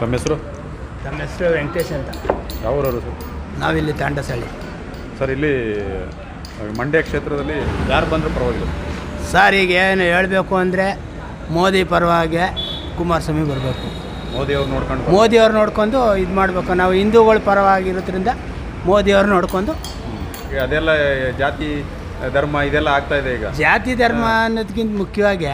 ತಮ್ಮ ಹೆಸರು? ನಮ್ಮ ಹೆಸರು ವೆಂಕಟೇಶ್ ಅಂತ. ಯಾವೂರವರು ಸರ್? ನಾವಿಲ್ಲಿ ತಾಂಡಸಳ್ಳಿ ಸರ್ ಇಲ್ಲಿ ಮಂಡ್ಯ ಕ್ಷೇತ್ರದಲ್ಲಿ ಯಾರು ಬಂದರೂ ಪರವಾಗಿಲ್ಲ. ಸರ್ ಈಗ ಏನು ಹೇಳಬೇಕು ಅಂದರೆ ಮೋದಿ ಪರವಾಗಿ ಕುಮಾರಸ್ವಾಮಿ ಬರಬೇಕು. ಮೋದಿಯವ್ರು ನೋಡ್ಕೊಂಡು ಮೋದಿಯವ್ರು ನೋಡ್ಕೊಂಡು ಇದು ಮಾಡಬೇಕು. ನಾವು ಹಿಂದೂಗಳ ಪರವಾಗಿರೋದ್ರಿಂದ ಮೋದಿಯವ್ರು ನೋಡ್ಕೊಂಡು. ಈಗ ಅದೆಲ್ಲ ಜಾತಿ ಧರ್ಮ ಇದೆಲ್ಲ ಆಗ್ತಾ ಇದೆ ಈಗ. ಜಾತಿ ಧರ್ಮ ಅನ್ನೋದಕ್ಕಿಂತ ಮುಖ್ಯವಾಗಿ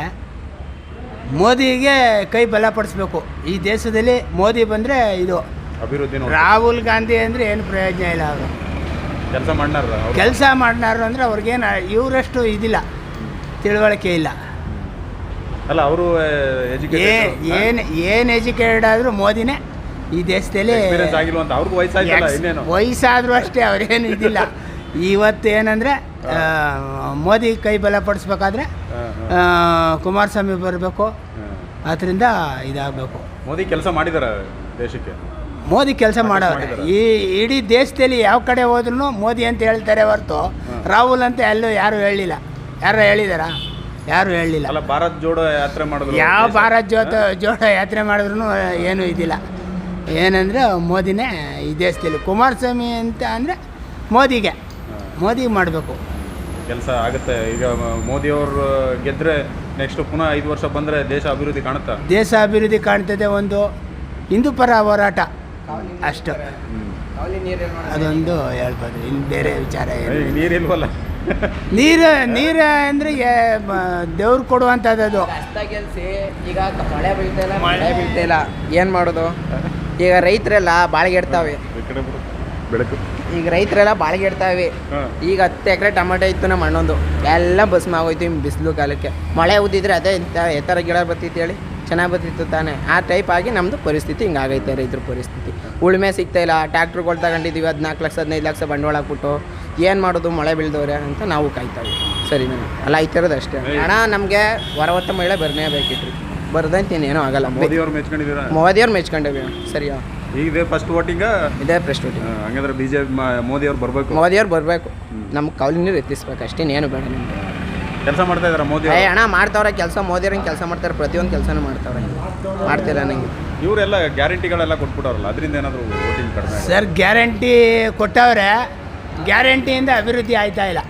ಮೋದಿಗೆ ಕೈ ಬಲಪಡಿಸ್ಬೇಕು. ಈ ದೇಶದಲ್ಲಿ ಮೋದಿ ಬಂದರೆ ಇದು ಅಭಿವೃದ್ಧಿ ರಾಹುಲ್ ಗಾಂಧಿ ಅಂದರೆ ಏನು ಪ್ರಯೋಜನ ಇಲ್ಲ ಅವರು. ಕೆಲಸ ಮಾಡ್ನಾರ ಕೆಲಸ ಮಾಡ್ನಾರು ಅಂದರೆ ಅವ್ರಿಗೇನು ಇವರಷ್ಟು ಇದಿಲ್ಲ. ತಿಳುವಳಿಕೆ ಇಲ್ಲ. ಅಲ್ಲ ಅವರು ಏನು ಏನು ಎಜುಕೇಟೆಡ್ ಆದರೂ ಮೋದಿನೇ ಈ ದೇಶದಲ್ಲಿ ವಯಸ್ಸಾದ್ರೂ ಅಷ್ಟೇ ಅವ್ರೇನು ಇದಿಲ್ಲ. ಇವತ್ತು ಏನಂದರೆ ಮೋದಿ ಕೈ ಬಲಪಡಿಸ್ಬೇಕಾದ್ರೆ ಪಡಿಸ್ಬೇಕಾದ್ರೆ ಕುಮಾರಸ್ವಾಮಿ ಬರಬೇಕು. ಅದರಿಂದ ಇದಾಗಬೇಕು. ಮೋದಿ ಕೆಲಸ ಮಾಡಿದಾರ ದೇಶಕ್ಕೆ? ಮೋದಿ ಕೆಲಸ ಮಾಡೋರು. ಈ ಇಡೀ ದೇಶದಲ್ಲಿ ಯಾವ ಕಡೆ ಹೋದ್ರೂ ಮೋದಿ ಅಂತ ಹೇಳ್ತಾರೆ ಹೊರತು ರಾಹುಲ್ ಅಂತ ಎಲ್ಲೂ ಯಾರು ಹೇಳಿಲ್ಲ. ಯಾರು ಹೇಳಿದಾರಾ? ಯಾರು ಹೇಳಿಲ್ಲ. ಅಲ್ಲ ಭಾರತ್ ಜೋಡೋ ಯಾತ್ರೆ ಮಾಡಿದ್ರು ಯಾವ ಭಾರತ್ ಜೋತ ಜೋಡ ಯಾತ್ರೆ ಮಾಡಿದ್ರು ಏನೂ ಇದಿಲ್ಲ. ಏನಂದರೆ ಮೋದಿನೇ ಈ ದೇಶದಲ್ಲಿ. ಕುಮಾರಸ್ವಾಮಿ ಅಂತ ಅಂದರೆ ಮೋದಿಗೆ. ಮೋದಿಗೆ ಮಾಡಬೇಕು. ಕೆಲಸ ಆಗುತ್ತೆ. ಈಗ ಮೋದಿಯವರು ಗೆದ್ದರೆ ನೆಕ್ಸ್ಟ್ ಪುನಃ ಐದು ವರ್ಷ ಬಂದರೆ ದೇಶ ಅಭಿವೃದ್ಧಿ ಕಾಣುತ್ತಾ? ದೇಶ ಅಭಿವೃದ್ಧಿ ಕಾಣ್ತದೆ ಒಂದು ಹಿಂದೂ ಪರ ಹೋರಾಟ. ಅಷ್ಟು. ಅದೊಂದು ಹೇಳ್ಬೋದು. ಇನ್ನು ಬೇರೆ ವಿಚಾರ ನೀರಿಲ್ವಲ್ಲ ನೀರು ನೀರು ಅಂದರೆ ದೇವ್ರು ಕೊಡುವಂಥದ್ದು ಈಗ ಮಳೆ ಬೀಳ್ತಾ ಇಲ್ಲ ಮಳೆ ಬೀಳ್ತಾ ಇಲ್ಲ. ಏನು ಮಾಡೋದು? ಈಗ ರೈತರೆಲ್ಲ ಬಾಳಿಗೆಡ್ತಾವೆ ಬೆಳಕು. ಈಗ ರೈತರೆಲ್ಲ ಬಾಳಿಗೆಡ್ತಾವೆ. ಈಗ ಹತ್ತು ಎಕರೆ ಟೊಮೆಟೊ ಇತ್ತು ನಮ್ಮ ಹಣ್ಣೊಂದು ಎಲ್ಲ ಭಸ್ಮ ಆಗೋಯ್ತು ಹಿಂಗೆ ಬಿಸಿಲು ಕಾಲಕ್ಕೆ. ಮಳೆ ಉದ್ದಿದ್ರೆ ಅದೇ ಇಂಥ ಎತ್ತರ ಗಿಡ ಬರ್ತಿತ್ತು ಹೇಳಿ. ಚೆನ್ನಾಗಿ ಬರ್ತಿತ್ತು ತಾನೆ. ಆ ಟೈಪ್ ಆಗಿ ನಮ್ಮದು ಪರಿಸ್ಥಿತಿ ಹಿಂಗಾಗೈತೆ ರೈತರ ಪರಿಸ್ಥಿತಿ. ಉಳುಮೆ ಸಿಗ್ತಾ ಇಲ್ಲ. ಟ್ಯಾಕ್ಟ್ರುಗಳು ತಗೊಂಡಿದ್ದೀವಿ ಹದಿನಾಲ್ಕು ಲಕ್ಷ ಹದಿನೈದು ಲಕ್ಷ ಬಂಡವಾಳ ಹಾಕ್ಬಿಟ್ಟು. ಏನು ಮಾಡೋದು? ಮಳೆ ಬೀಳ್ದವ್ರೆ ಅಂತ ನಾವು ಕಾಯ್ತಾವೆ ಸರಿ ನಾನು ಅಲ್ಲ ಇರೋದು ಅಷ್ಟೇ. ಹಣ ನಮಗೆ ವರವತ್ತ ಮಹಿಳೆ ಬರನೇ ಬೇಕಿತ್ತು ಬರದಂತ ಏನೂ ಆಗಲ್ಲ. ಮೋದಿಯವ್ರು ಮೆಚ್ಕೊಂಡಿದ್ದೀರಾ? ಮೋದಿಯವ್ರು ಮೆಚ್ಕೊಂಡಿದ್ದೀವಿ. ಸರಿಯಾ? ಇದೆ ಫಸ್ಟ್ ವೋಟಿಂಗ್ ಇದೇ ಪ್ರೆಸ್ಟೋಟಿ ಹಂಗಂದ್ರೆ ಬಿಜೆಪಿ ಮೋದಿಯವ್ರು ಬರಬೇಕು. ಮೋದಿಯವ್ರು ಬರಬೇಕು. ನಮ್ಮ ನೀರು ಎತ್ತಿಸ್ಬೇಕು ಏನು ಬೇಡ ನಿಮ್ಗೆ. ಕೆಲಸ ಮಾಡ್ತಾ ಇದಾರ ಮೋದಿ ಏ ಅಣ್ಣ ಮಾಡ್ತಾವ್ರೆ ಕೆಲಸ ಮೋದಿಯವ್ರಂಗೆ ಕೆಲಸ ಮಾಡ್ತಾರೆ ಪ್ರತಿಯೊಂದು ಕೆಲಸನೂ ಮಾಡ್ತಾವ್ರೆ. ಮಾಡ್ತಿಲ್ಲ ನಂಗೆ. ಇವರೆಲ್ಲ ಗ್ಯಾರಂಟಿಗಳೆಲ್ಲ ಕೊಟ್ಬಿಟ್ಟವ್ರಲ್ಲ ಅದರಿಂದ ಏನಾದರೂ ವೋಟಿಂಗ್ ಕಡಿಮೆ ಸರ್ ಗ್ಯಾರಂಟಿ ಕೊಟ್ಟವ್ರೆ ಗ್ಯಾರಂಟಿಯಿಂದ ಅಭಿವೃದ್ಧಿ ಆಯ್ತಾ ಇಲ್ಲ.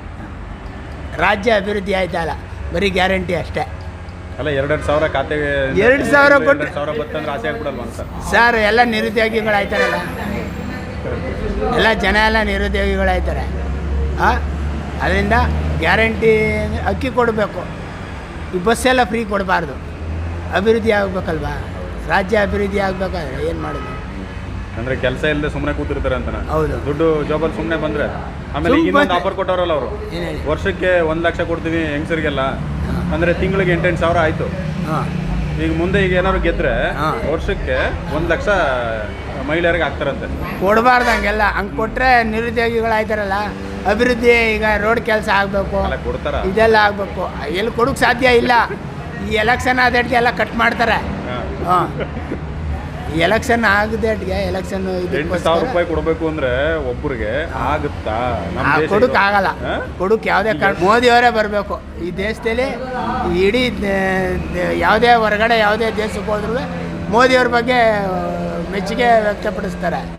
ರಾಜ್ಯ ಅಭಿವೃದ್ಧಿ ಆಯ್ತಾ ಇಲ್ಲ ಬರೀ ಗ್ಯಾರಂಟಿ ಅಷ್ಟೇ. ಅಲ್ಲ ಎರಡೆರಡು ಸಾವಿರ ಖಾತೆಗೆ ಎರಡು ಸಾವಿರ ಕೊಟ್ಟು- ಸಾವಿರ ಬತ್ತಂದ್ರೆ ಆಸೆ ಆಗ್ಬಿಡಲ್ವಾ ಸರ್ ಸರ್ ಎಲ್ಲ ನಿರುದ್ಯೋಗಿಗಳಾಯ್ತಾರಲ್ಲ ಎಲ್ಲ ಜನ ಎಲ್ಲ ನಿರುದ್ಯೋಗಿಗಳಾಯ್ತಾರೆ. ಹಾಂ ಅದರಿಂದ ಗ್ಯಾರಂಟಿ ಅಕ್ಕಿ ಕೊಡಬೇಕು. ಈ ಬಸ್ಸೆಲ್ಲ ಫ್ರೀ ಕೊಡಬಾರ್ದು. ಅಭಿವೃದ್ಧಿ ಆಗಬೇಕಲ್ವಾ? ರಾಜ್ಯ ಅಭಿವೃದ್ಧಿ ಆಗಬೇಕಾದ್ರೆ ಏನು ಮಾಡೋದು? ಅಂದ್ರೆ ಕೆಲಸ ಇಲ್ಲದೆ ಸುಮ್ಮನೆ ಕೂತಿರ್ತಾರೆ ಅಂತ ಹೌದು. ದುಡ್ಡು ಜಾಬಲ್ಲಿ ಸುಮ್ಮನೆ ಬಂದರೆ. ಆಮೇಲೆ ಈಗ ಇನ್ನೊಂದು ಆಫರ್ ಕೊಟ್ಟವ್ರಲ್ಲ ಅವರು. ವರ್ಷಕ್ಕೆ ಒಂದು ಲಕ್ಷ ಕೊಡ್ತೀವಿ ಹೆಂಗಸರಿಗೆಲ್ಲ. ಅಂದ್ರೆ ತಿಂಗಳಿಗೆ ಎಂಟೆಂಟು ಸಾವಿರ ಆಯ್ತು. ಹಾಂ. ಈಗ ಮುಂದೆ ಈಗ ಏನಾದ್ರು ಗೆದ್ರೆ. ವರ್ಷಕ್ಕೆ ಒಂದು ಲಕ್ಷ ಮಹಿಳೆಯರಿಗೆ ಆಗ್ತಾರಂತೆ. ಕೊಡಬಾರ್ದು ಹಂಗೆಲ್ಲ. ಹಂಗೆ ಕೊಟ್ಟರೆ ನಿರುದ್ಯೋಗಿಗಳಾಯ್ತಾರಲ್ಲ ಅಭಿವೃದ್ಧಿ ಈಗ ರೋಡ್ ಕೆಲಸ ಆಗಬೇಕು. ಕೊಡ್ತಾರ? ಇದೆಲ್ಲ ಆಗಬೇಕು. ಎಲ್ಲಿ ಕೊಡೋಕ್ಕೆ ಸಾಧ್ಯ ಇಲ್ಲ. ಈ ಎಲೆಕ್ಷನ್ ಆದಡ್ಗೆ ಎಲ್ಲ ಕಟ್ ಮಾಡ್ತಾರೆ. ಹಾ. ಹಾಂ ಆಗದೆ ಎಲೆಕ್ಷನ್ ಆಗದಟ್ಟಿಗೆ ಎಲೆಕ್ಷನ್ ಎಂಟು ಸಾವಿರ ರೂಪಾಯಿ ಕೊಡಬೇಕು ಅಂದ್ರೆ ಒಬ್ಬರಿಗೆ ಆಗುತ್ತಾ? ಕೊಡಕ್. ಆಗಲ್ಲ. ಕೊಡಕ್ ಯಾವುದೇ ಕಾರಣ ಮೋದಿಯವರೇ ಬರಬೇಕು. ಈ ದೇಶದಲ್ಲಿ ಇಡೀ ಯಾವುದೇ ಹೊರಗಡೆ ಯಾವುದೇ ದೇಶಕ್ಕೆ ಹೋದ್ರೂ ಮೋದಿಯವ್ರ ಬಗ್ಗೆ ಮೆಚ್ಚುಗೆ ವ್ಯಕ್ತಪಡಿಸ್ತಾರೆ.